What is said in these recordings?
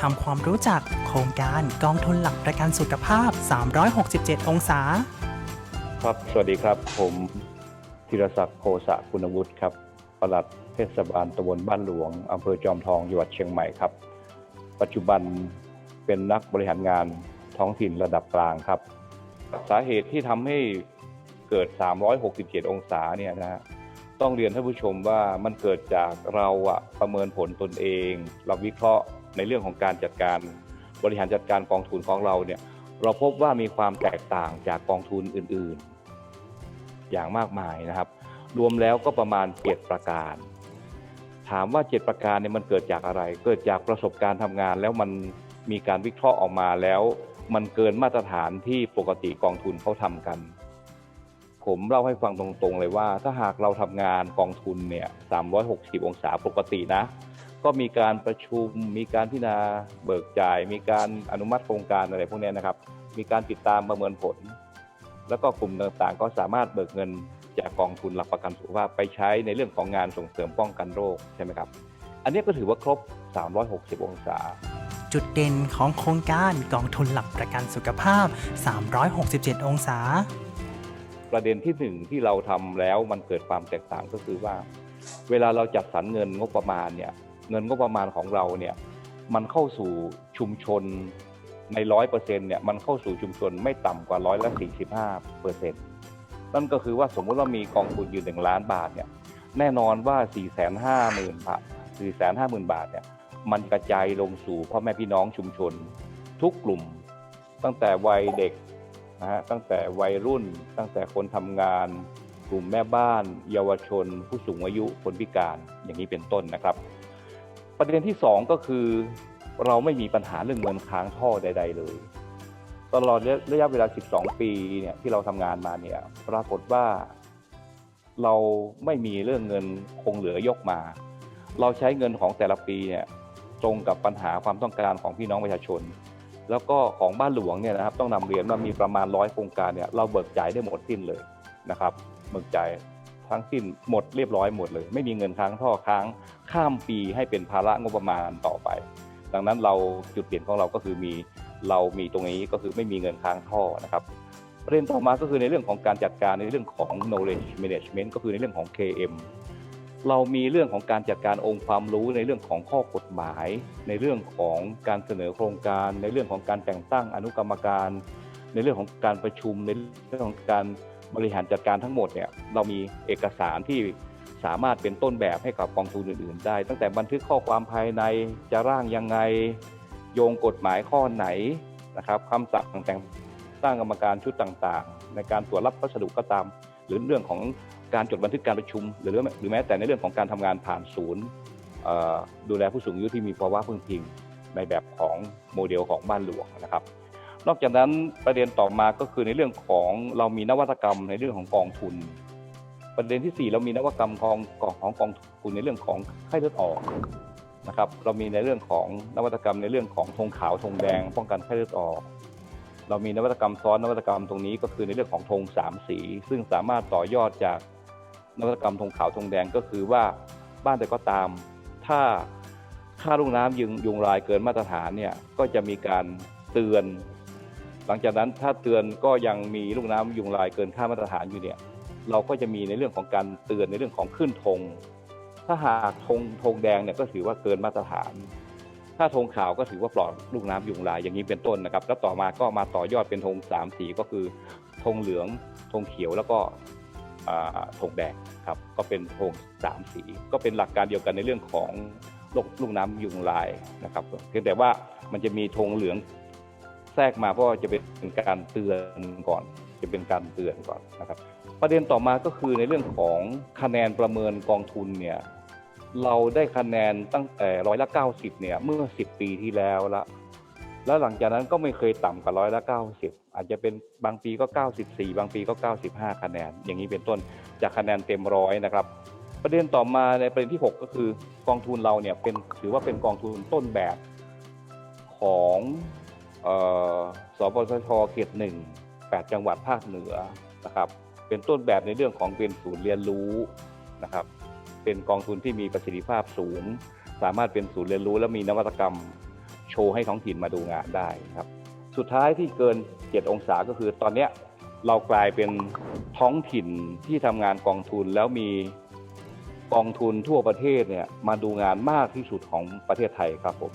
ทำความรู้จักโครงการกองทุนหลักประกันสุขภาพ 367 องศา ครับ สวัสดีครับ ผมธีรศักดิ์โคสะคุณวุฒิครับปลัดเทศบาลตำบลบ้านหลวงอำเภอจอมทองจังหวัดเชียงใหม่ครับ ปัจจุบันเป็นนักบริหารงานท้องถิ่นระดับกลางครับ สาเหตุที่ทำให้เกิด 367 องศาเนี่ยนะฮะต้องเรียนท่านผู้ชมว่ามันเกิดจากเราอะประเมินผลตนเอง เราวิเคราะห์ ในเรื่องของการจัดการบริหารจัดการกองทุนของเราเนี่ยเราพบว่ามีความแตกต่างจากกองทุนอื่นๆ อย่างมากมายนะครับ รวมแล้วก็ประมาณ 7 ประการ ถามว่า 7 ประการเนี่ยมันเกิดจากอะไร เกิดจากประสบการณ์ทำงาน แล้วมันมีการวิเคราะห์ออกมาแล้ว มันเกินมาตรฐานที่ปกติกองทุนเขาทำกัน ผมเล่าให้ฟังตรงๆเลยว่า ถ้าหากเราทำงานกองทุนเนี่ย360 องศาปกตินะ ก็มีการประชุม มีการพิจารณาเบิกจ่าย มีการอนุมัติโครงการอะไรพวกเนี้ยนะครับ มีการติดตามประเมินผล แล้วก็กลุ่มต่างๆ ก็สามารถเบิกเงินจากกองทุนหลักประกันสุขภาพไปใช้ในเรื่องของงานส่งเสริมป้องกันโรคใช่ไหมครับ อันนี้ก็ถือว่าครบ 360 องศาจุดเด่นของโครงการกองทุนหลักประกันสุขภาพ 367 องศา ประเด็นที่หนึ่งที่เราทำแล้วมันเกิดความแตกต่างก็คือว่า เวลาเราจัดสรรเงินงบประมาณเนี่ย เงินงบประมาณของเราเนี่ยมันเข้าสู่ชุมชนในร้อยเปอร์เซ็นต์เนี่ยมันเข้าสู่ชุมชนไม่ต่ำกว่าร้อยละสี่สิบห้าเปอร์เซ็นต์นั่นก็คือว่าสมมติว่ามีกองทุนอยู่หนึ่งล้านบาทเนี่ยแน่นอนว่าสี่แสนห้าหมื่นบาทสี่แสนห้าหมื่นบาทเนี่ยมันกระจายลงสู่พ่อแม่พี่น้องชุมชน ทุกกลุ่ม ตั้งแต่วัยเด็กนะฮะตั้งแต่วัยรุ่น ตั้งแต่คนทำงาน กลุ่มแม่บ้าน เยาวชน ผู้สูงอายุคนพิการอย่างนี้เป็นต้นนะครับ ประเด็นที่สองก็คือ เราไม่มีปัญหาเรื่องเงินค้างท่อใด ๆ เลย ตลอดระยะเวลา 12 ปีเนี่ยที่เราทำงานมาเนี่ยปรากฏว่า เราไม่มีเรื่องเงินคงเหลือยกมา เราใช้เงินของแต่ละปีเนี่ยตรงกับปัญหาความต้องการของพี่น้องประชาชน แล้วก็ของบ้านหลวงเนี่ยนะครับต้องนำเรียนว่ามีประมาณร้อยโครงการเนี่ยเราเบิกจ่ายได้หมดสิ้นเลยนะครับเบิกจ่าย ทั้งสิ้นหมดเรียบร้อยหมดเลย ไม่มีเงินค้างท่อค้างข้ามปีให้เป็นภาระงบประมาณต่อไป ดังนั้นเราจุดเปลี่ยนของเราก็คือมีเรามีตรงนี้ก็คือไม่มีเงินค้างท่อนะครับประเด็นต่อมาก็คือในเรื่องของการจัดการในเรื่องของ knowledge management ก็คือในเรื่องของ KM เรามีเรื่องของการจัดการองค์ความรู้ในเรื่องของข้อกฎหมาย ในเรื่องของการเสนอโครงการ ในเรื่องของการแต่งตั้งอนุกรรมการ ในเรื่องของการประชุมในเรื่องของการ บริหารจัดการทั้งหมดเนี่ยเรามีเอกสารที่สามารถเป็นต้นแบบให้กับกองทุนอื่น ๆ ได้ ตั้งแต่บันทึกข้อความภายในจะร่างยังไงโยงกฎหมายข้อไหนนะครับคำสั่งแต่งตั้งกรรมการชุดต่างๆ ในการตรวจรับพัสดุก็ตาม หรือเรื่องของการจดบันทึกการประชุม หรือหรือแม้แต่ในเรื่องของการทำงานผ่านศูนย์ดูแลผู้สูงอายุที่มีภาวะพึ่งพิงในแบบของโมเดลของบ้านหลวงนะครับ นอกจากนั้นประเด็นต่อมาก็คือในเรื่องของเรามีนวัตกรรมในเรื่องของกองทุน ประเด็นที่ 4 เรามีนวัตกรรมของของของกองทุนในเรื่องของไข้เลือดออกนะครับเรามีในเรื่องของนวัตกรรมในเรื่องของธงขาวธงแดง ป้องกันไข้เลือดออก เรามีนวัตกรรมซ้อนนวัตกรรมตรงนี้ก็คือในเรื่องของธงสามสี ซึ่งสามารถต่อยอดจากนวัตกรรมธงขาวธงแดงก็คือว่าบ้านใดก็ตาม ถ้าค่าลูกน้ำยุงยุงลายเกินมาตรฐานเนี่ยก็จะมีการเตือน หลังจากนั้นถ้าเตือนก็ยังมีลูกน้ำยุงลายเกินค่ามาตรฐานอยู่เนี่ยเราก็จะมีในเรื่องของการเตือนในเรื่องของขึ้นธงถ้าหากธงธงแดงเนี่ยก็ถือว่าเกินมาตรฐาน ถ้าธงขาวก็ถือว่าปลอดลูกน้ำยุงลายอย่างนี้เป็นต้นนะครับ แล้วต่อมาก็มาต่อยอดเป็นธงสามสีก็คือธงเหลืองธงเขียวแล้วก็ธงแดงครับก็เป็นธงสามสี ก็เป็นหลักการเดียวกันในเรื่องของลูกลูกน้ำยุงลายนะครับเพียงแต่ว่ามันจะมีธงเหลือง แทรกมาเพราะว่าจะเป็นการเตือนก่อน จะเป็นการเตือนก่อนนะครับ ประเด็นต่อมาก็คือในเรื่องของคะแนนประเมินกองทุนเนี่ยเราได้คะแนนตั้งแต่ร้อยละ90เนี่ยเมื่อ 10 ปีที่แล้วละแล้วหลังจากนั้นก็ไม่เคยต่ำกว่าร้อยละ90 อาจจะเป็นบางปีก็ 94 บางปีก็ 95 คะแนน อย่างนี้เป็นต้นจากคะแนนเต็มร้อยนะครับ ประเด็นต่อมาในประเด็นที่ 6 ก็คือกองทุนเราเนี่ยเป็นถือว่าเป็นกองทุนต้นแบบของ สปสชเขตหนึ่งแปดจังหวัดภาคเหนือนะครับเป็นต้นแบบในเรื่องของเป็นศูนย์เรียนรู้นะครับเป็นกองทุนที่มีประสิทธิภาพสูง สามารถเป็นศูนย์เรียนรู้ และมีนวัตกรรมโชว์ให้ท้องถิ่นมาดูงานได้ครับสุดท้ายที่เกิน 7 องศาก็คือตอนเนี้ยเรากลายเป็นท้องถิ่นที่ทำงานกองทุนแล้วมีกองทุนทั่วประเทศเนี่ยมาดูงานมากที่สุดของประเทศไทยครับผม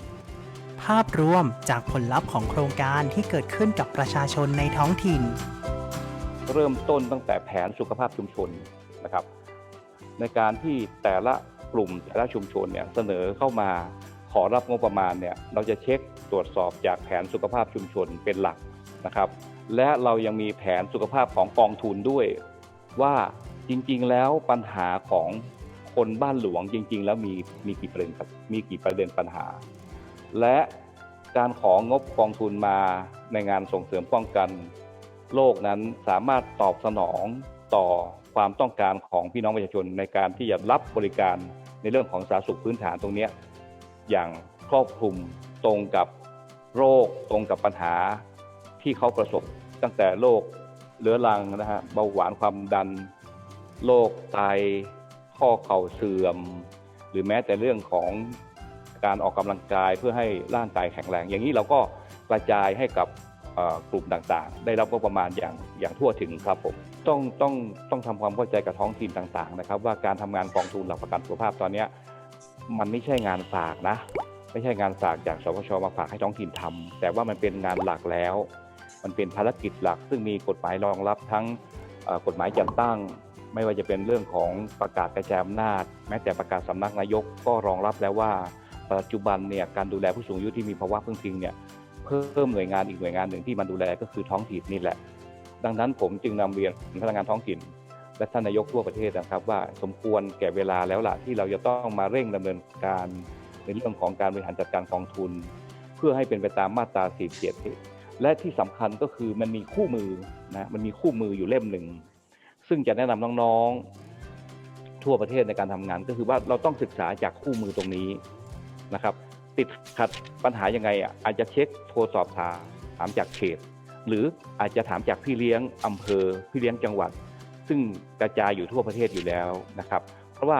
ภาพรวมจากผลลัพธ์ของโครงการที่เกิดขึ้นกับประชาชนในท้องถิ่น เริ่มต้นตั้งแต่แผนสุขภาพชุมชนนะครับ ในการที่แต่ละกลุ่มแต่ละชุมชนเนี่ยเสนอเข้ามาขอรับงบประมาณเนี่ยเราจะเช็คตรวจสอบจากแผนสุขภาพชุมชนเป็นหลักนะครับ และเรายังมีแผนสุขภาพของกองทุนด้วย ว่าจริงๆแล้วปัญหาของคนบ้านหลวงจริง ๆ แล้วมีมีกี่ประเด็นมีกี่ประเด็นปัญหา และการของงบกองทุนมาในงานส่งเสริมป้องกันโลกนั้นสามารถตอบสนองต่อความต้องการของพี่น้องประชาชนในการที่จะรับบริการในเรื่องของสาธารณสุขพื้นฐานตรงนี้อย่างครอบคลุมตรงกับโรคตรงกับปัญหาที่เขาประสบตั้งแต่โรคเรื้อรังนะฮะเบาหวานความดันโรคไตข้อเข่าเสื่อม หรือแม้แต่เรื่องของ การออกกำลังกายเพื่อให้ร่างกายแข็งแรง อย่างนี้เราก็กระจายให้กับกลุ่มต่างๆ ได้รับงบประมาณอย่างอย่างทั่วถึงครับผมต้องต้องต้องทำความเข้าใจกับท้องถิ่นต่างๆนะครับ ว่าการทำงานกองทุนหลักประกันสุขภาพตอนนี้มันไม่ใช่งานฝากนะไม่ใช่งานฝากจากสพชมาฝากให้ท้องถิ่นทำแต่ว่ามันเป็นงานหลักแล้ว มันเป็นภารกิจหลัก ซึ่งมีกฎหมายรองรับทั้งกฎหมายจัดตั้ง ไม่ว่าจะเป็นเรื่องของประกาศกระจายอำนาจ แม้แต่ประกาศสำนักนายกก็รองรับแล้วว่า ปัจจุบันเนี่ยการดูแลผู้สูงอายุที่มีภาวะพึ่งพิงเนี่ยเพิ่มหน่วยงานอีกหน่วยงานหนึ่งที่มาดูแลก็คือท้องถิ่นนี่แหละ ดังนั้นผมจึงนำเรียนพนักงานท้องถิ่น และท่านนายกทั่วประเทศนะครับ ว่าสมควรแก่เวลาแล้วล่ะที่เราจะต้องมาเร่งดำเนินการในเรื่องของการบริหารจัดการกองทุน เพื่อให้เป็นไปตามมาตรา47และที่สำคัญก็คือมันมีคู่มือนะมันมีคู่มืออยู่เล่มหนึ่งซึ่งจะแนะนำน้องๆทั่วประเทศในการทำงานก็คือว่าเราต้องศึกษาจากคู่มือตรงนี้ นะครับ ติดขัดปัญหายังไงอะอาจจะเช็คโทรสอบถามถามจากเขต หรืออาจจะถามจากพี่เลี้ยงอำเภอพี่เลี้ยงจังหวัด ซึ่งกระจายอยู่ทั่วประเทศอยู่แล้วนะครับ เพราะว่า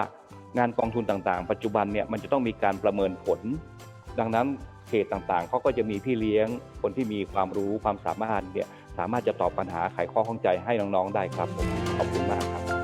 งานกองทุนต่างๆ ปัจจุบันเนี่ยมันจะต้องมีการประเมินผล ดังนั้นเขตต่างๆเขาก็จะมีพี่เลี้ยงคนที่มีความรู้ความสามารถเนี่ยสามารถจะตอบปัญหาไขข้อข้องใจให้น้องๆได้ครับผมขอบคุณมากครับ